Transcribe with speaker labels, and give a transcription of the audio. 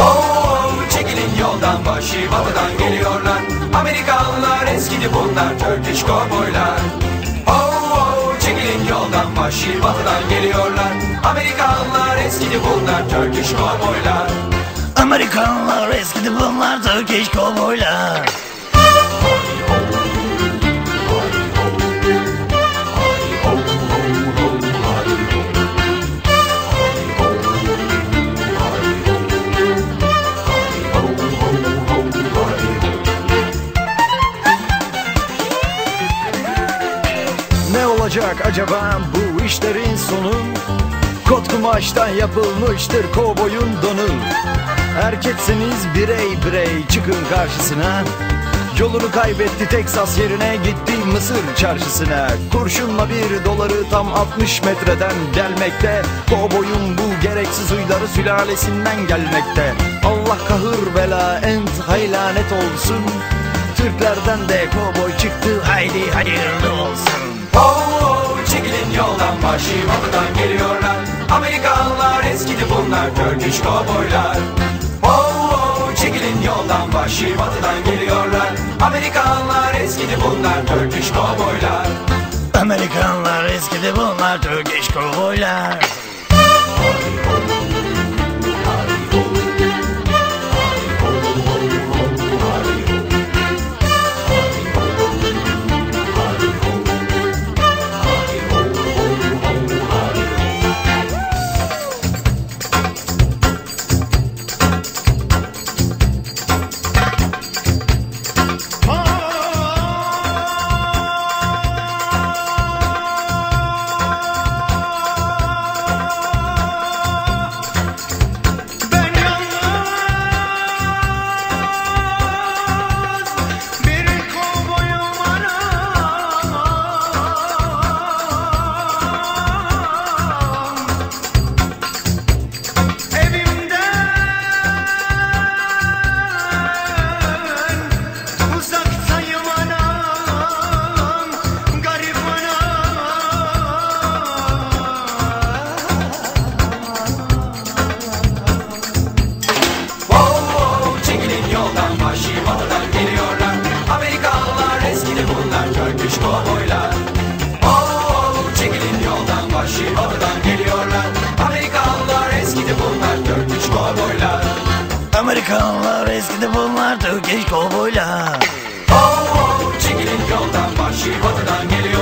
Speaker 1: Oh, çekilin yoldan vahşi batıdan geliyorlar. Amerikalılar eskidi bunlar Turkish kovboylar Oh, oh, çekilin yoldan vahşi batıdan geliyorlar. Amerikalılar eskidi bunlar Turkish kovboylar
Speaker 2: Amerikanlar eskidi bunlar Turkish kovboylar
Speaker 3: olacak acaba bu işlerin sonu? Kot kumaştan yapılmıştır kovboyun donu. Erkekseniz birey birey çıkın karşısına. Yolunu kaybetti Teksas yerine gitti Mısır çarşısına. Kurşunla bir doları tam 60 metreden gelmekte. Kovboyun bu gereksiz huyları sülalesinden gelmekte. Allah kahır bela ent haylanet olsun. Türklerden de kovboy çıktı haydi hayırlı olsun
Speaker 1: Oh, çekilin yoldan vahşi batıdan geliyorlar Amerikalılar eskidi bunlar Turkish kovboylar oh, çekilin yoldan vahşi batıdan geliyorlar Amerikalılar eskidi bunlar Turkish kovboylar
Speaker 2: Amerikanlar eskidi bunlar Turkish kovboylar
Speaker 1: Çakallar eskidi bunlar Türkeş kovboylar Oh, oh çekilin yoldan vahşi batıdan
Speaker 2: geliyor.